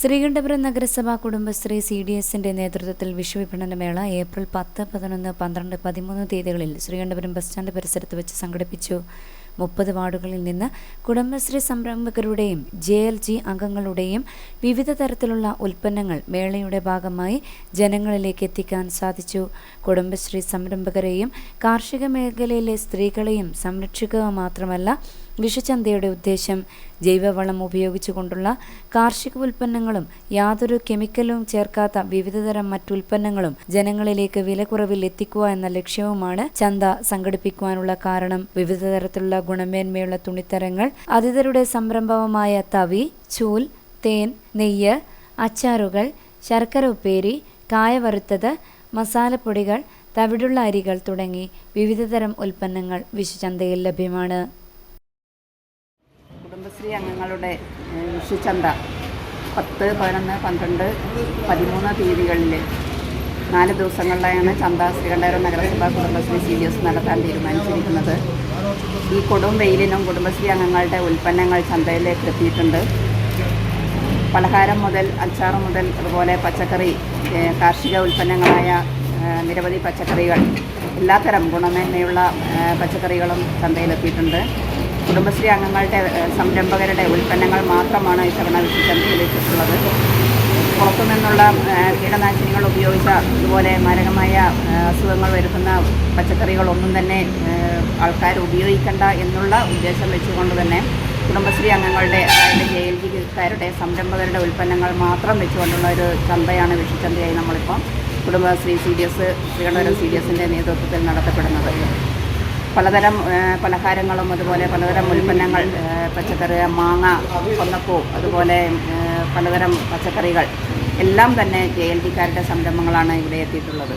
ശ്രീകണ്ഠപുരം നഗരസഭ Kudumbashree C D എസിന്റെ നേതൃത്വത്തിൽ വിഷു വിപണനമേള ഏപ്രിൽ പത്ത് പതിനൊന്ന് പന്ത്രണ്ട് പതിമൂന്ന് തീയതികളിൽ ശ്രീകണ്ഠപുരം ബസ് സ്റ്റാൻഡ് പരിസരത്ത് വെച്ച് സംഘടിപ്പിച്ചു. മുപ്പത് വാർഡുകളിൽ നിന്ന് കുടുംബശ്രീ സംരംഭകരുടെയും ജെ എൽ ജി അംഗങ്ങളുടെയും വിവിധ തരത്തിലുള്ള ഉൽപ്പന്നങ്ങൾ മേളയുടെ ഭാഗമായി ജനങ്ങളിലേക്ക് എത്തിക്കാൻ സാധിച്ചു. കുടുംബശ്രീ സംരംഭകരെയും കാർഷിക മേഖലയിലെ സ്ത്രീകളെയും സംരക്ഷിക്കുക മാത്രമല്ല വിഷുചന്തയുടെ ഉദ്ദേശം ജൈവവളം ഉപയോഗിച്ചുകൊണ്ടുള്ള കാർഷിക ഉൽപ്പന്നങ്ങളും യാതൊരു കെമിക്കലും ചേർക്കാത്ത വിവിധതരം മറ്റുൽപ്പന്നങ്ങളും ജനങ്ങളിലേക്ക് വിലക്കുറവിൽ എത്തിക്കുക എന്ന ലക്ഷ്യവുമാണ് ചന്ത സംഘടിപ്പിക്കുവാനുള്ള കാരണം. വിവിധ തരത്തിലുള്ള ഗുണമേന്മയുള്ള തുണിത്തരങ്ങൾ അതിഥരുടെ സംരംഭവമായ തവി ചൂൽ തേൻ നെയ്യ് അച്ചാറുകൾ ശർക്കര ഉപ്പേരി കായ വറുത്തത് മസാലപ്പൊടികൾ തവിടുള്ള അരികൾ തുടങ്ങി വിവിധതരം ഉൽപ്പന്നങ്ങൾ വിശുചന്തയിൽ ലഭ്യമാണ്. കുടുംബശ്രീ അംഗങ്ങളുടെ വിഷുചന്ത പത്ത് പതിനൊന്ന് പന്ത്രണ്ട് പതിമൂന്ന് തീയതികളിൽ നാല് ദിവസങ്ങളിലായാണ് ചന്ത ശ്രീകണ്ഠേരം നഗരസഭ കുടുംബശ്രീ സി എസ് നടത്താൻ തീരുമാനിച്ചിരിക്കുന്നത്. ഈ കൊടും വെയിലിനും കുടുംബശ്രീ അംഗങ്ങളുടെ ഉൽപ്പന്നങ്ങൾ ചന്തയിലേക്ക് എത്തിയിട്ടുണ്ട്. പലഹാരം മുതൽ അച്ചാർ മുതൽ അതുപോലെ പച്ചക്കറി കാർഷിക ഉൽപ്പന്നങ്ങളായ നിരവധി പച്ചക്കറികൾ എല്ലാത്തരം ഗുണമേന്മയുള്ള പച്ചക്കറികളും ചന്തയിലെത്തിയിട്ടുണ്ട്. കുടുംബശ്രീ അംഗങ്ങളുടെ സംരംഭകരുടെ ഉൽപ്പന്നങ്ങൾ മാത്രമാണ് ഇത്തവണ വിശുദ്ധി വെച്ചിട്ടുള്ളത് പുറത്തു നിന്നുള്ള കീടനാശിനികൾ ഉപയോഗിച്ച ഇതുപോലെ മാരകമായ അസുഖങ്ങൾ വരുത്തുന്ന പച്ചക്കറികളൊന്നും തന്നെ ആൾക്കാർ ഉപയോഗിക്കണ്ട എന്നുള്ള ഉദ്ദേശം വെച്ചുകൊണ്ട് തന്നെ കുടുംബശ്രീ അംഗങ്ങളുടെ അതായത് ജെ എൽ ജിക്കാരുടെ സംരംഭകരുടെ ഉൽപ്പന്നങ്ങൾ മാത്രം വെച്ചുകൊണ്ടുള്ള ഒരു ചന്തയാണ് വിഷുചന്തയായി നമ്മളിപ്പം Kudumbashree C D S Sreekandapuram C D എസിന്റെ നേതൃത്വത്തിൽ നടത്തപ്പെടുന്നത്. പലതരം പലഹാരങ്ങളും അതുപോലെ പലതരം ഉൽപ്പന്നങ്ങൾ പച്ചക്കറി മാങ്ങ കൊന്നപ്പൂ അതുപോലെ പലതരം പച്ചക്കറികൾ എല്ലാം തന്നെ കെ എൽ ഡിക്കാരുടെ സംരംഭങ്ങളാണ് ഇവിടെ എത്തിയിട്ടുള്ളത്.